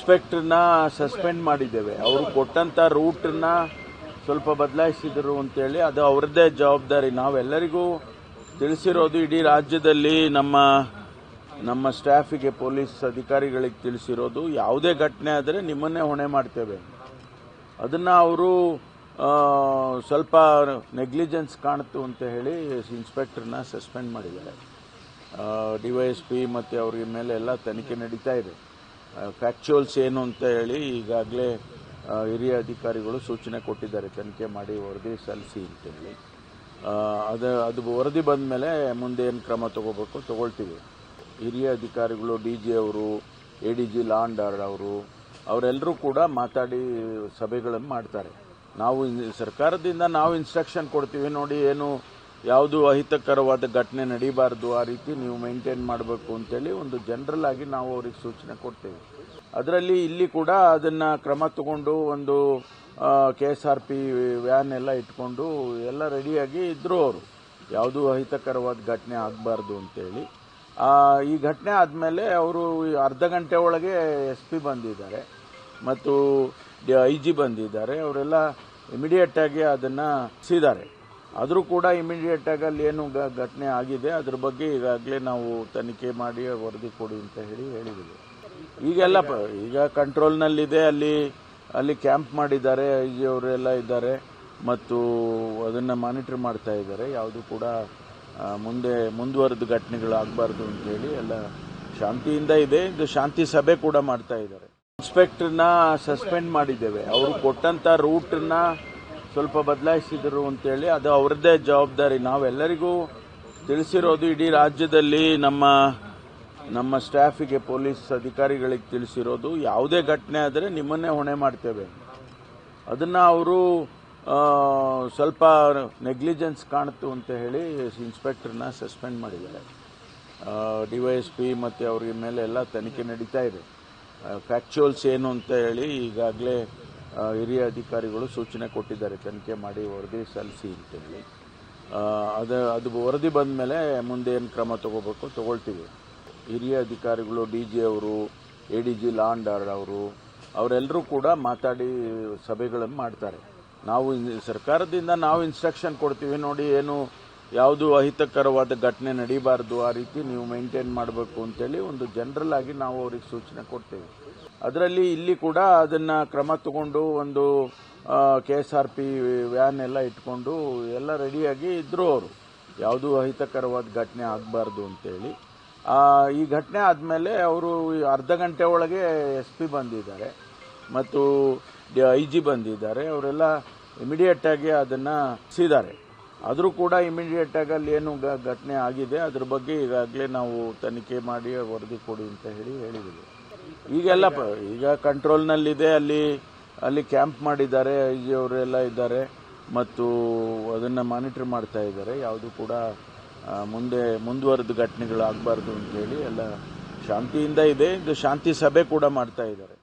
ಇನ್ಸ್ಪೆಕ್ಟರ್ನ suspend ಮಾಡಿದ್ದೇವೆ. ಅವರು ಕೊಟ್ಟಂಥ ರೂಟನ್ನ ಸ್ವಲ್ಪ ಬದಲಾಯಿಸಿದರು ಅಂತೇಳಿ ಅದು ಅವ್ರದ್ದೇ ಜವಾಬ್ದಾರಿ. ನಾವೆಲ್ಲರಿಗೂ ತಿಳಿಸಿರೋದು ಇಡೀ ರಾಜ್ಯದಲ್ಲಿ ನಮ್ಮ ನಮ್ಮ ಸ್ಟಾಫಿಗೆ, ಪೊಲೀಸ್ ಅಧಿಕಾರಿಗಳಿಗೆ ತಿಳಿಸಿರೋದು. ಯಾವುದೇ ಘಟನೆ ಆದರೆ ನಿಮ್ಮನ್ನೇ ಹೊಣೆ ಮಾಡ್ತೇವೆ. ಅದನ್ನು ಅವರು ಸ್ವಲ್ಪ ನೆಗ್ಲಿಜೆನ್ಸ್ ಕಾಣ್ತು ಅಂತ ಹೇಳಿ ಇನ್ಸ್ಪೆಕ್ಟರ್ನ ಸಸ್ಪೆಂಡ್ ಮಾಡಿದ್ದಾರೆ. ಡಿ ವೈ ಎಸ್ ಪಿ ಮತ್ತು ಅವ್ರಿಗೆ ಮೇಲೆ ಎಲ್ಲ ತನಿಖೆ ನಡೀತಾ ಇದೆ. ಫ್ಯಾಕ್ಚುಯಲ್ಸ್ ಏನು ಅಂತ ಹೇಳಿ ಈಗಾಗಲೇ ಹಿರಿಯ ಅಧಿಕಾರಿಗಳು ಸೂಚನೆ ಕೊಟ್ಟಿದ್ದಾರೆ. ತನಿಖೆ ಮಾಡಿ ವರದಿ ಸಲ್ಲಿಸಿ ಅಂತೇಳಿ ಅದು ಅದು ವರದಿ ಬಂದ ಮೇಲೆ ಮುಂದೆ ಏನು ಕ್ರಮ ತಗೋಬೇಕು ತಗೊಳ್ತೀವಿ. ಹಿರಿಯ ಅಧಿಕಾರಿಗಳು, ಡಿ ಜಿ ಅವರು, ಎ ಡಿ ಜಿ ಲಾಂಡರ್ ಅವರು, ಅವರೆಲ್ಲರೂ ಕೂಡ ಮಾತಾಡಿ ಸಭೆಗಳನ್ನು ಮಾಡ್ತಾರೆ. ನಾವು ಸರ್ಕಾರದಿಂದ ನಾವು ಇನ್ಸ್ಟ್ರಕ್ಷನ್ ಕೊಡ್ತೀವಿ. ನೋಡಿ ಏನು ಯಾವುದು ಅಹಿತಕರವಾದ ಘಟನೆ ನಡೀಬಾರ್ದು, ಆ ರೀತಿ ನೀವು ಮೇಂಟೈನ್ ಮಾಡಬೇಕು ಅಂತೇಳಿ ಒಂದು ಜನರಲ್ ಆಗಿ ನಾವು ಅವ್ರಿಗೆ ಸೂಚನೆ ಕೊಡ್ತೇವೆ. ಅದರಲ್ಲಿ ಇಲ್ಲಿ ಕೂಡ ಅದನ್ನು ಕ್ರಮ ತಗೊಂಡು ಒಂದು K S R P van ಎಲ್ಲ ಇಟ್ಕೊಂಡು ಎಲ್ಲ ರೆಡಿಯಾಗಿ ಇದ್ದರು ಅವರು. ಯಾವುದೂ ಅಹಿತಕರವಾದ ಘಟನೆ ಆಗಬಾರ್ದು ಅಂತೇಳಿ. ಈ ಘಟನೆ ಆದಮೇಲೆ ಅವರು ಅರ್ಧ ಗಂಟೆ ಒಳಗೆ ಎಸ್ ಪಿ ಬಂದಿದ್ದಾರೆ. ಮತ್ತು ಐ ಜಿ ಬಂದಿದ್ದಾರೆ. ಅವರೆಲ್ಲ ಇಮಿಡಿಯೇಟಾಗಿ ಅದನ್ನು ಸಿದ್ದಾರೆ. ಆದರೂ ಕೂಡ ಇಮಿಡಿಯೇಟಾಗಿ ಅಲ್ಲಿ ಏನು ಘಟನೆ ಆಗಿದೆ, ಅದ್ರ ಬಗ್ಗೆ ಈಗಾಗಲೇ ನಾವು ತನಿಖೆ ಮಾಡಿ ವರದಿ ಕೊಡಿ ಅಂತ ಹೇಳಿ ಹೇಳಿದ್ದೀವಿ ಈಗೆಲ್ಲ ಈಗ ಕಂಟ್ರೋಲ್ನಲ್ಲಿದೆ ಅಲ್ಲಿ ಅಲ್ಲಿ ಕ್ಯಾಂಪ್ ಮಾಡಿದ್ದಾರೆ ಐ ಅವರೆಲ್ಲ ಇದ್ದಾರೆ, ಮತ್ತು ಅದನ್ನು ಮಾನಿಟರ್ ಮಾಡ್ತಾ ಇದ್ದಾರೆ. ಯಾವುದು ಕೂಡ ಮುಂದೆ, ಮುಂದುವರೆದ ಘಟನೆಗಳು ಆಗಬಾರ್ದು ಅಂತೇಳಿ ಎಲ್ಲ ಶಾಂತಿಯಿಂದ ಇದೆ. ಇದು ಶಾಂತಿ ಸಭೆ ಕೂಡ ಮಾಡ್ತಾ ಇದ್ದಾರೆ. ಇನ್ಸ್ಪೆಕ್ಟರ್ನ ಸಸ್ಪೆಂಡ್ ಮಾಡಿದ್ದೇವೆ. ಅವರು ಕೊಟ್ಟಂಥ ರೂಟ್ನ ಸ್ವಲ್ಪ ಬದಲಾಯಿಸಿದರು ಅಂತೇಳಿ, ಅದು ಅವ್ರದ್ದೇ ಜವಾಬ್ದಾರಿ. ನಾವೆಲ್ಲರಿಗೂ ತಿಳಿಸಿರೋದು ಇಡೀ ರಾಜ್ಯದಲ್ಲಿ ನಮ್ಮ ನಮ್ಮ ಸ್ಟಾಫಿಗೆ, ಪೊಲೀಸ್ ಅಧಿಕಾರಿಗಳಿಗೆ ತಿಳಿಸಿರೋದು, ಯಾವುದೇ ಘಟನೆ ಆದರೆ ನಿಮ್ಮನ್ನೇ ಹೊಣೆ ಮಾಡ್ತೇವೆ. ಅದನ್ನು ಅವರು ಸ್ವಲ್ಪ ನೆಗ್ಲಿಜೆನ್ಸ್ ಕಾಣ್ತು ಅಂತ ಹೇಳಿ ಇನ್ಸ್ಪೆಕ್ಟರ್ನ ಸಸ್ಪೆಂಡ್ ಮಾಡಿದ್ದಾರೆ. ಡಿ ವೈ ಎಸ್ ಪಿ ಮತ್ತು ಅವ್ರಿಗೆ ಮೇಲೆ ಎಲ್ಲ ತನಿಖೆ ನಡೀತಾ ಇದೆ. ಫ್ಯಾಕ್ಚುಯಲ್ಸ್ ಏನು ಅಂತ ಹೇಳಿ ಈಗಾಗಲೇ ಹಿರಿಯ ಅಧಿಕಾರಿಗಳು ಸೂಚನೆ ಕೊಟ್ಟಿದ್ದಾರೆ, ತನಿಖೆ ಮಾಡಿ ವರದಿ ಸಲ್ಲಿಸಿ ಅಂತೇಳಿ. ಅದು ಅದು ವರದಿ ಬಂದ ಮೇಲೆ ಮುಂದೆ ಏನು ಕ್ರಮ ತಗೋಬೇಕು ತಗೊಳ್ತೀವಿ. ಹಿರಿಯ ಅಧಿಕಾರಿಗಳು, ಡಿ ಜಿ ಅವರು, ಎ ಡಿ ಜಿ ಲಾಂಡರ್ ಅವರು ಅವರೆಲ್ಲರೂ ಕೂಡ ಮಾತಾಡಿ ಸಭೆಗಳನ್ನು ಮಾಡ್ತಾರೆ. ನಾವು ಸರ್ಕಾರದಿಂದ ನಾವು ಇನ್ಸ್ಟ್ರಕ್ಷನ್ ಕೊಡ್ತೀವಿ, ನೋಡಿ ಏನು ಯಾವುದು ಅಹಿತಕರವಾದ ಘಟನೆ ನಡೀಬಾರ್ದು, ಆ ರೀತಿ ನೀವು ಮೇಂಟೈನ್ ಮಾಡಬೇಕು ಅಂತೇಳಿ ಒಂದು ಜನರಲ್ ಆಗಿ ನಾವು ಅವ್ರಿಗೆ ಸೂಚನೆ ಕೊಡ್ತೇವೆ. ಅದರಲ್ಲಿ ಇಲ್ಲಿ ಕೂಡ ಅದನ್ನು ಕ್ರಮ ತಗೊಂಡು ಒಂದು K S R P van ಎಲ್ಲ ಇಟ್ಕೊಂಡು ಎಲ್ಲ ರೆಡಿಯಾಗಿ ಇದ್ದರು ಅವರು. ಯಾವುದೂ ಅಹಿತಕರವಾದ ಘಟನೆ ಆಗಬಾರ್ದು ಅಂತೇಳಿ. ಈ ಘಟನೆ ಆದಮೇಲೆ ಅವರು ಅರ್ಧ ಗಂಟೆ ಒಳಗೆ ಎಸ್ ಪಿ ಬಂದಿದ್ದಾರೆ. ಮತ್ತು ಐ ಜಿ ಬಂದಿದ್ದಾರೆ. ಅವರೆಲ್ಲ ಇಮಿಡಿಯೇಟಾಗಿ ಅದನ್ನು ಸಿದ್ದಾರೆ. ಆದರೂ ಕೂಡ ಇಮಿಡಿಯೇಟಾಗಿ ಅಲ್ಲಿ ಏನು ಘಟನೆ ಆಗಿದೆ, ಅದ್ರ ಬಗ್ಗೆ ಈಗಾಗಲೇ ನಾವು ತನಿಖೆ ಮಾಡಿ ವರದಿ ಕೊಡಿ ಅಂತ ಹೇಳಿ ಹೇಳಿದ್ದೀವಿ ಈಗೆಲ್ಲ ಈಗ ಕಂಟ್ರೋಲ್ನಲ್ಲಿದೆ ಅಲ್ಲಿ ಅಲ್ಲಿ ಕ್ಯಾಂಪ್ ಮಾಡಿದ್ದಾರೆ ಅವರೆಲ್ಲ ಇದ್ದಾರೆ, ಮತ್ತು ಅದನ್ನು ಮಾನಿಟರ್ ಮಾಡ್ತಾ ಇದ್ದಾರೆ. ಯಾವುದು ಕೂಡ ಮುಂದೆ, ಮುಂದುವರೆದ ಘಟನೆಗಳು ಆಗಬಾರ್ದು ಅಂತೇಳಿ ಎಲ್ಲ ಶಾಂತಿಯಿಂದ ಇದೆ. ಇದು ಶಾಂತಿ ಸಭೆ ಕೂಡ ಮಾಡ್ತಾ ಇದ್ದಾರೆ.